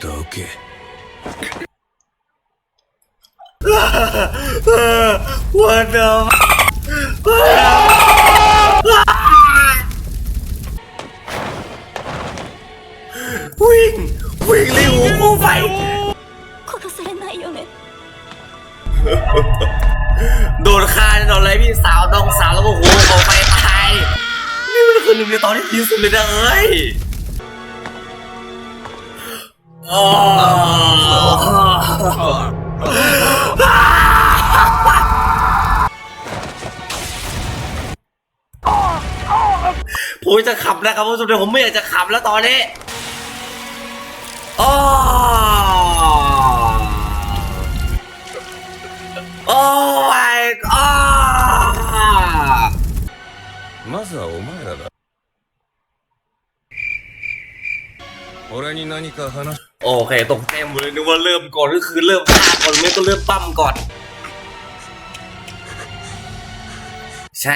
どけ What the fuck วิ่ง วิ่งเลยหูกูไฟ 殺されないよね โดนฆ่าแน่นอนเลยพี่สาวน้องสาวแล้วก็โหขอไฟตาย นี่มันคือหนึ่งในตอนที่ดีสุดเลยนะเอ้ยอ๋อ ผมจะขับนะครับผู้ชมแต่ผมไม่อยากจะขับแล้วตอนนี้อ๋อ Oh my god まずはお前らだ俺に何か話 โอเคตกเต็มเลยนึกว่าเริ่มก่อนก็คือเริ่มฆ่าก่อนไม่ก็เริ่มปั้มก่อน ใช่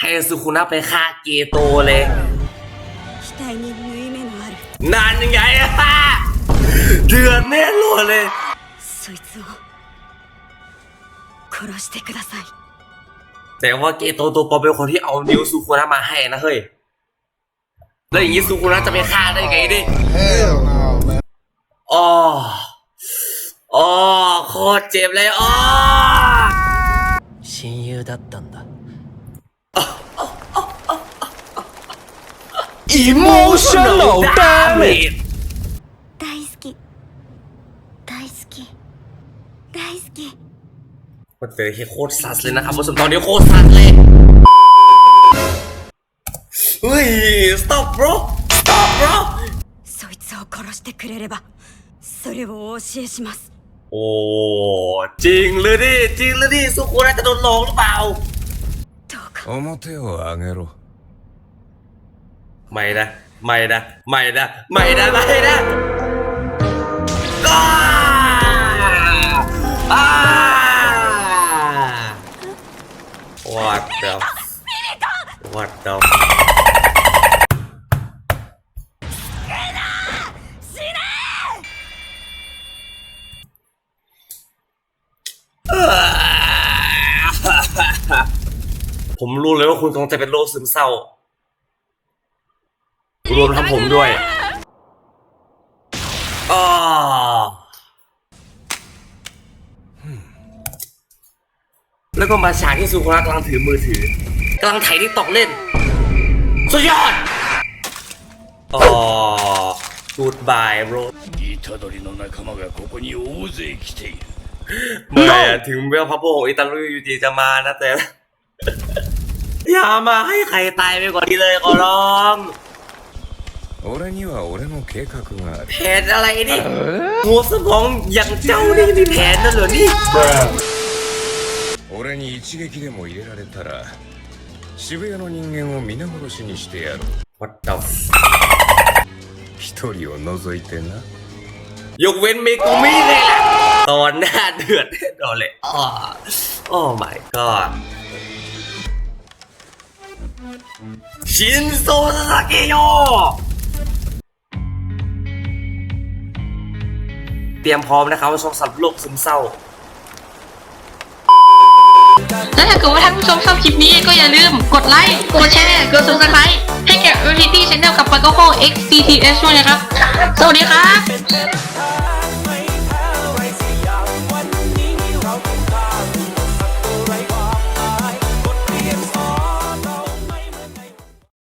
ให้สุคุนะไปฆ่าเกโตเลยนานยังไงอะเดือนแน่นอนเลยแต่ว่าเกโตตัวปอเป็นคนที่เอานิ้วซุคุนะมาให้นะเฮ้ยแล้วอย่างนี้ซุคุนะจะไปฆ่าได้ไงดิ อ๋ออ๋อโคตรเจ็บเลยอ๋อ 親友だったんだ Emotional damage 大好き大好き大好き มันเจอที่โคตรสัสเลยนะครับผู้ชมตอนนี้โคตรสัสเลย เฮ้ย stop bro stop bro そいつを殺してくれれば それをお教えします โอ้จริงเลยดิจริงเลยดิสุโขทัยจะโดนหลอกหรือเปล่า どうか表を上げろ ไม่นะ ไม่นะ ไม่นะ ไม่นะ ไม่นะอ้าอ้า What the What the ผมรู้เลยว่าคุณคงจะเป็นโรคซึมเศร้า รวมทั้งผมด้วยอาแล้วก็มาฉากที่สุภาพกำลังถือมือถือกำลังไถที่ตอกเล่น สุดยอดอ๋อ goodbye bro 虎杖の仲間がここに大勢来ている ไม่อะถึงแม้ว่าพระโบของอิตาลีอยู่ดีจะมานะแต่ อย่ามาให้ใครตายไปกว่านี้เลยขอร้อง 俺には俺の計画がある แผนอะไรนี่หัวสมองอย่างเจ้านี่มีแผนนั่นเหรอนี่ 俺に一撃でも入れられたら渋谷の人間を皆殺しにしてやろう What the f 一人を除いてない กเว้นเมกุมิเลยล่ะ ตอนหน้าเดือดแน่นอนเลยอ้อโอ้ my god ชินโซซาสกิโยเตรียมพร้อมนะครับว่าชมสัตว์โลกซึมเศร้า แล้วถ้าเกิดว่าท่านผู้ชมชอบคลิปนี้ก็อย่าลืมกดไลค์ กดแชร์ กด subscribe ให้แก่ Reality Channel กับ p a g o X DTS ด้วยนะครับ สวัสดีครับ